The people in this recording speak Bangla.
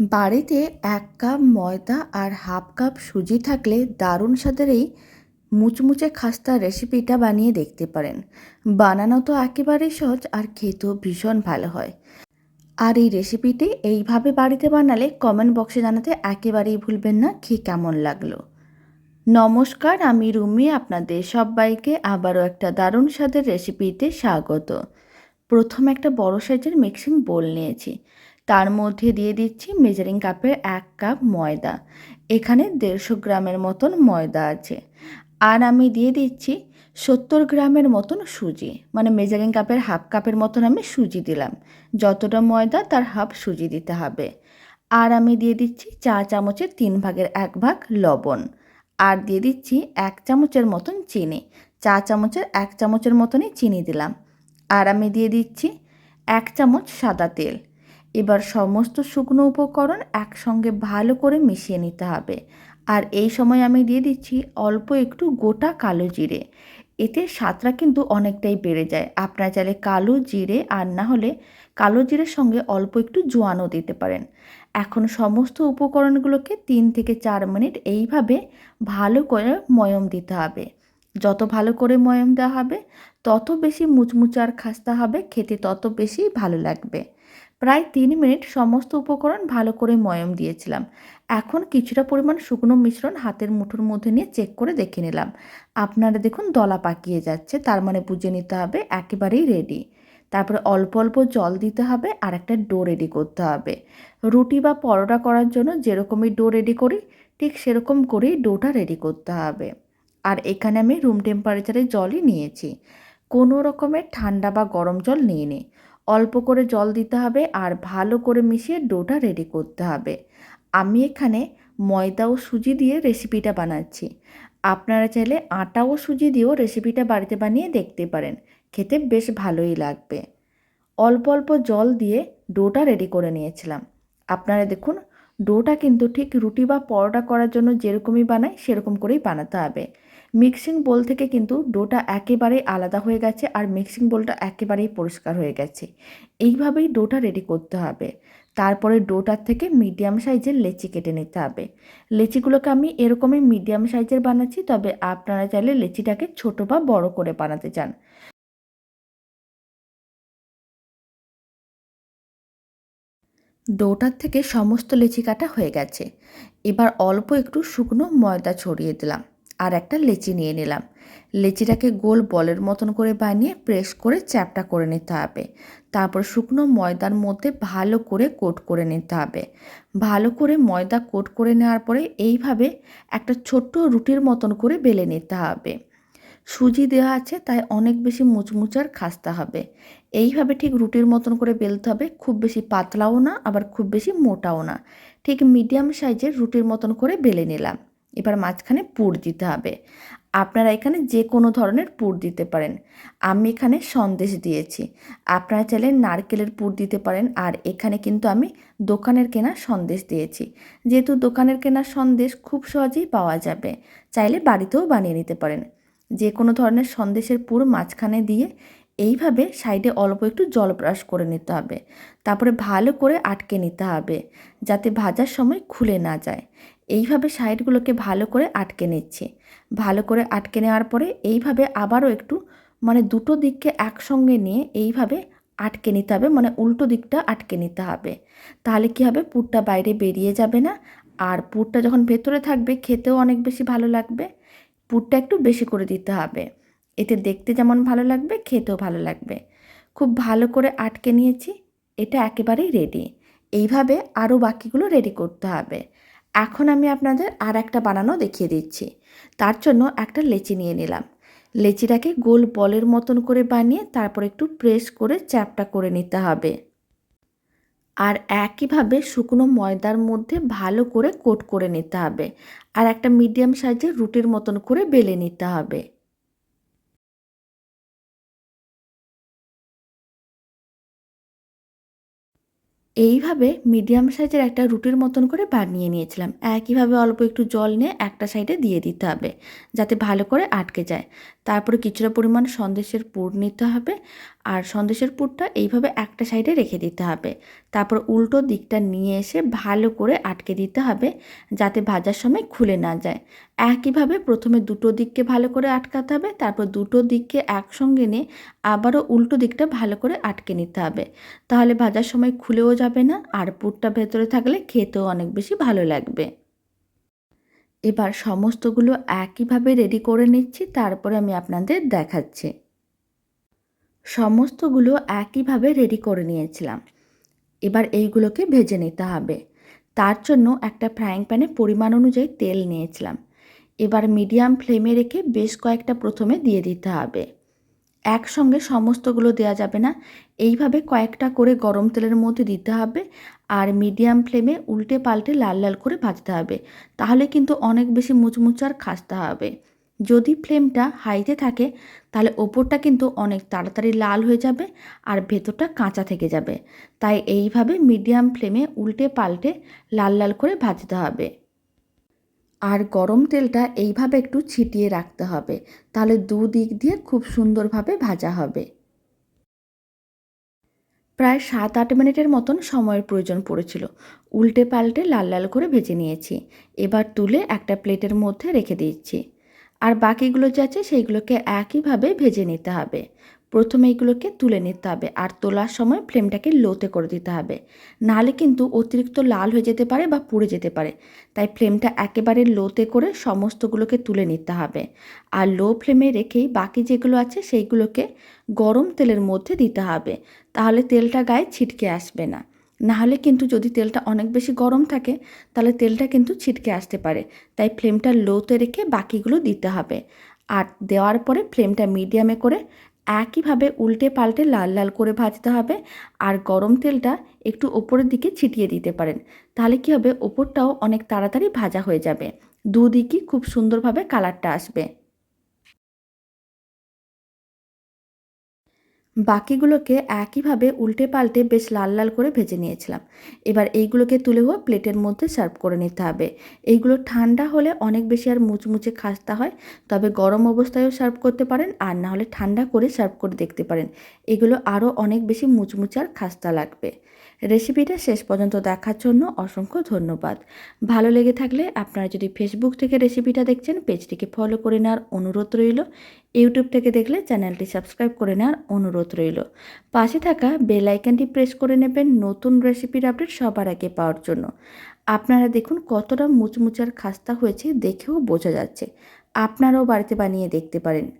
বাড়িতে এক কাপ ময়দা আর হাফ কাপ সুজি থাকলে দারুণ স্বাদের এই মুচমুচে খাস্তা রেসিপিটা বানিয়ে দেখতে পারেন। বানানো তো একেবারেই সহজ আর খেতেও ভীষণ ভালো হয়। আর এই রেসিপিটি এইভাবে বাড়িতে বানালে কমেন্ট বক্সে জানাতে একেবারেই ভুলবেন না, খেয়ে কেমন লাগল? নমস্কার, আমি রুমি, আপনাদের সবাইকে আবারও একটা দারুণ স্বাদের রেসিপিতে স্বাগত। প্রথমে একটা বড় সাইজের মিক্সিং বোল নিয়েছি। তার মধ্যে দিয়ে দিচ্ছি মেজারিং কাপের এক কাপ ময়দা। এখানে দেড়শো গ্রামের মতন ময়দা আছে। আর আমি দিয়ে দিচ্ছি সত্তর গ্রামের মতন সুজি। মানে মেজারিং কাপের হাফ কাপের মতন আমি সুজি দিলাম। যতটা ময়দা, তার হাফ সুজি দিতে হবে। আর আমি দিয়ে দিচ্ছি চা চামচের তিন ভাগের এক ভাগ লবণ। আর দিয়ে দিচ্ছি এক চামচের মতন চিনি। চা চামচের এক চামচের মতনই চিনি দিলাম। আর আমি দিয়ে দিচ্ছি এক চামচ সাদা তেল। এবার সমস্ত শুকনো উপকরণ একসঙ্গে ভালো করে মিশিয়ে নিতে হবে। আর এই সময় আমি দিয়ে দিচ্ছি অল্প একটু গোটা কালো জিরে। এতে স্বাদটা কিন্তু অনেকটাই বেড়ে যায়। আপনারা চাইলে কালো জিরে আর না হলে কালো জিরের সঙ্গে অল্প একটু জোয়ানও দিতে পারেন। এখন সমস্ত উপকরণগুলোকে তিন থেকে চার মিনিট এইভাবে ভালো করে ময়ম দিতে হবে। যত ভালো করে ময়ম দেওয়া হবে, তত বেশি মুচমুচার খাস্তা হবে, খেতে তত বেশি ভালো লাগবে। প্রায় তিন মিনিট সমস্ত উপকরণ ভালো করে ময়ম দিয়েছিলাম। এখন কিছুটা পরিমাণ শুকনো মিশ্রণ হাতের মুঠোর মধ্যে নিয়ে চেক করে দেখে নিলাম। আপনারা দেখুন দলা পাকিয়ে যাচ্ছে, তার মানে বুঝে নিতে হবে একেবারেই রেডি তারপরে অল্প অল্প জল দিতে হবে আর একটা ডো রেডি করতে হবে। রুটি বা পরোটা করার জন্য যেরকমই ডো রেডি করি, ঠিক সেরকম করেই ডোটা রেডি করতে হবে। আর এখানে আমি রুম টেম্পারেচারে জলই নিয়েছি। কোনো রকমের ঠান্ডা বা গরম জল নিয়ে নিই অল্প করে জল দিতে হবে আর ভালো করে মিশিয়ে ডোটা রেডি করতে হবে। আমি এখানে ময়দা ও সুজি দিয়ে রেসিপিটা বানাচ্ছি। আপনারা চাইলে আটা ও সুজি দিয়েও রেসিপিটা বাড়িতে বানিয়ে দেখতে পারেন। খেতে বেশ ভালোই লাগবে। অল্প অল্প জল দিয়ে ডোটা রেডি করে নিয়েছিলাম। আপনারা দেখুন, ডোটা কিন্তু ঠিক রুটি বা পরোটা করার জন্য যেরকমই বানায় সেরকম করেই বানাতে হবে। মিক্সিং বোল থেকে কিন্তু ডোটা একেবারেই আলাদা হয়ে গেছে আর মিক্সিং বোলটা একেবারেই পরিষ্কার হয়ে গেছে। এইভাবেই ডোটা রেডি করতে হবে। তারপরে ডোটার থেকে মিডিয়াম সাইজের লেচি কেটে নিতে হবে। লেচিগুলোকে আমি এরকমই মিডিয়াম সাইজের বানাচ্ছি, তবে আপনারা চাইলে লেচিটাকে ছোট বা বড় করে বানাতে চান। ডোটার থেকে সমস্ত লেচি কাটা হয়ে গেছে। এবার অল্প একটু শুকনো ময়দা ছড়িয়ে দিলাম। আর একটা লেচি নিয়ে নিলাম। লেচিটাকে গোল বলের মতন করে বানিয়ে প্রেস করে চ্যাপটা করে নিতে হবে। তারপর শুকনো ময়দার মধ্যে ভালো করে কোট করে নিতে হবে। ভালো করে ময়দা কোট করে নেওয়ার পরে এইভাবে একটা ছোট্ট রুটির মতন করে বেলে নিতে হবে। সুজি দেওয়া আছে, তাই অনেক বেশি মুচমুচার খাস্তা হবে। এইভাবে ঠিক রুটির মতন করে বেলতে হবে, খুব বেশি পাতলাও না, আবার খুব বেশি মোটাও না। ঠিক মিডিয়াম সাইজের রুটির মতন করে বেলে নিলাম। এবার মাঝখানে পুর দিতে হবে। আপনারা এখানে যে কোনো ধরনের পুর দিতে পারেন। আমি এখানে সন্দেশ দিয়েছি। আপনারা চাইলে নারকেলের পুর দিতে পারেন আর এখানে কিন্তু আমি দোকানের কেনা সন্দেশ দিয়েছি। যেহেতু দোকানের কেনা সন্দেশ খুব সহজেই পাওয়া যাবে, চাইলে বাড়িতেও বানিয়ে নিতে পারেন। যে কোনো ধরনের সন্দেশের পুর মাঝখানে দিয়ে এইভাবে সাইডে অল্প একটু জল ব্রাশ করে নিতে হবে। তারপরে ভালো করে আটকে নিতে হবে, যাতে ভাজার সময় খুলে না যায়। এইভাবে সাইডগুলোকে ভালো করে আটকে নিচ্ছি। ভালো করে আটকে নেওয়ার পরে এইভাবে আবারও একটু মানে দুটো দিককে একসঙ্গে নিয়ে এইভাবে আটকে নিতে হবে মানে উল্টো দিকটা আটকে নিতে হবে। তাহলে কী হবে? পুরটা বাইরে বেরিয়ে যাবে না। আর পুরটা যখন ভেতরে থাকবে, খেতেও অনেক বেশি ভালো লাগবে। পুরটা একটু বেশি করে দিতে হবে। এতে দেখতে যেমন ভালো লাগবে, খেতেও ভালো লাগবে। খুব ভালো করে আটকে নিয়েছি। এটা একেবারেই রেডি এইভাবে আরও বাকিগুলো রেডি করতে হবে। এখন আমি আপনাদের আর একটা বানানো দেখিয়ে দিচ্ছি। তার জন্য একটা লেচি নিয়ে নিলাম। লেচিটাকে গোল বলের মতন করে বানিয়ে তারপর একটু প্রেস করে চ্যাপটা করে নিতে হবে। আর একইভাবে শুকনো ময়দার মধ্যে ভালো করে কোট করে নিতে হবে। আর একটা মিডিয়াম সাইজের রুটির মতন করে বেলে নিতে হবে। এইভাবে মিডিয়াম সাইজের একটা রুটির মতন করে বানিয়ে নিয়েছিলাম। একইভাবে অল্প একটু জল নিয়ে একটা সাইডে দিয়ে দিতে হবে, যাতে ভালো করে আটকে যায়। তারপরে কিছুটা পরিমাণ সন্দেশের পুর নিতে হবে। আর সন্দেশের পুরটা এইভাবে একটা সাইডে রেখে দিতে হবে। তারপর উল্টো দিকটা নিয়ে এসে ভালো করে আটকে দিতে হবে যাতে ভাজার সময় খুলে না যায়। একইভাবে প্রথমে দুটো দিককে ভালো করে আটকাতে হবে, তারপর দুটো দিককে একসঙ্গে নিয়ে আবারও উল্টো দিকটা ভালো করে আটকে নিতে হবে। তাহলে ভাজার সময় খুলেও যাবে না আর পুরটা ভেতরে থাকলে খেতেও অনেক বেশি ভালো লাগবে। এবার সমস্তগুলো একইভাবে রেডি করে নিচ্ছি, তারপরে আমি আপনাদের দেখাচ্ছি। সমস্তগুলো একইভাবে রেডি করে নিয়েছিলাম। এবার এইগুলোকে ভেজে নিতে হবে। তার জন্য একটা ফ্রাইং প্যানে পরিমাণ অনুযায়ী তেল নিয়েছিলাম। এবার মিডিয়াম ফ্লেমে রেখে বেশ কয়েকটা প্রথমে দিয়ে দিতে হবে। একসঙ্গে সমস্তগুলো দেওয়া যাবে না। এইভাবে কয়েকটা করে গরম তেলের মধ্যে দিতে হবে আর মিডিয়াম ফ্লেমে উল্টে পাল্টে লাল লাল করে ভাজতে হবে। তাহলে কিন্তু অনেক বেশি মুচমুচে আর খাসতে হবে। যদি ফ্লেমটা হাইতে থাকে, তাহলে ওপরটা কিন্তু অনেক তাড়াতাড়ি লাল হয়ে যাবে আর ভেতরটা কাঁচা থেকে যাবে। তাই এইভাবে মিডিয়াম ফ্লেমে উল্টে পাল্টে লাল লাল করে ভাজতে হবে। আর গরম তেলটা এইভাবে একটু ছিটিয়ে রাখতে হবে, তাহলে দু দিক দিয়ে খুব সুন্দরভাবে ভাজা হবে। প্রায় সাত আট মিনিটের মতন সময়ের প্রয়োজন পড়েছিল। উল্টে পাল্টে লাল লাল করে ভেজে নিয়েছি। এবার তুলে একটা প্লেটের মধ্যে রেখে দিচ্ছি। আর বাকিগুলো যা আছে সেইগুলোকে একইভাবে ভেজে নিতে হবে। প্রথমে এগুলোকে তুলে নিতে হবে আর তোলার সময় ফ্লেমটাকে লোতে করে দিতে হবে। নাহলে কিন্তু অতিরিক্ত লাল হয়ে যেতে পারে বা পুড়ে যেতে পারে। তাই ফ্লেমটা একেবারে লোতে করে সমস্তগুলোকে তুলে নিতে হবে। আর লো ফ্লেমে রেখেই বাকি যেগুলো আছে সেইগুলোকে গরম তেলের মধ্যে দিতে হবে। তাহলে তেলটা গায়ে ছিটকে আসবে না। নাহলে কিন্তু যদি তেলটা অনেক বেশি গরম থাকে, তাহলে তেলটা কিন্তু ছিটকে আসতে পারে। তাই ফ্লেমটা লোতে রেখে বাকিগুলো দিতে হবে। আর দেওয়ার পরে ফ্লেমটা মিডিয়ামে করে একইভাবে উল্টে পাল্টে লাল লাল করে ভাজতে হবে। আর গরম তেলটা একটু ওপরের দিকে ছিটিয়ে দিতে পারেন। তাহলে কী হবে? ওপরটাও অনেক তাড়াতাড়ি ভাজা হয়ে যাবে। দুদিকই খুব সুন্দরভাবে কালারটা আসবে। বাকিগুলোকে একইভাবে উল্টে পাল্টে বেশ লাল লাল করে ভেজে নিয়েছিলাম। এবার এইগুলোকে তুলে হয়ে প্লেটের মধ্যে সার্ভ করে নিতে হবে। এইগুলো ঠান্ডা হলে অনেক বেশি আর মুচমুচে খাস্তা হয়, তবে গরম অবস্থায়ও সার্ভ করতে পারেন আর না হলে ঠান্ডা করে সার্ভ করে দেখতে পারেন। এগুলো আরও অনেক বেশি মুচমুচে আর খাস্তা লাগবে। রেসিপিটা শেষ পর্যন্ত দেখার জন্য অসংখ্য ধন্যবাদ। ভালো লেগে থাকলে আপনারা যদি ফেসবুক থেকে রেসিপিটা দেখছেন, পেজটিকে ফলো করে নেওয়ার অনুরোধ রইল। ইউটিউব থেকে দেখলে চ্যানেলটি সাবস্ক্রাইব করে নেওয়ার অনুরোধ রইল। পাশে থাকা বেল আইকনটি প্রেস করে নেবেন নতুন রেসিপির আপডেট সবার আগে পাওয়ার জন্য। আপনারা দেখুন কতটা মুচমুচার খাস্তা হয়েছে দেখেও বোঝা যাচ্ছে। আপনারাও বাড়িতে বানিয়ে দেখতে পারেন।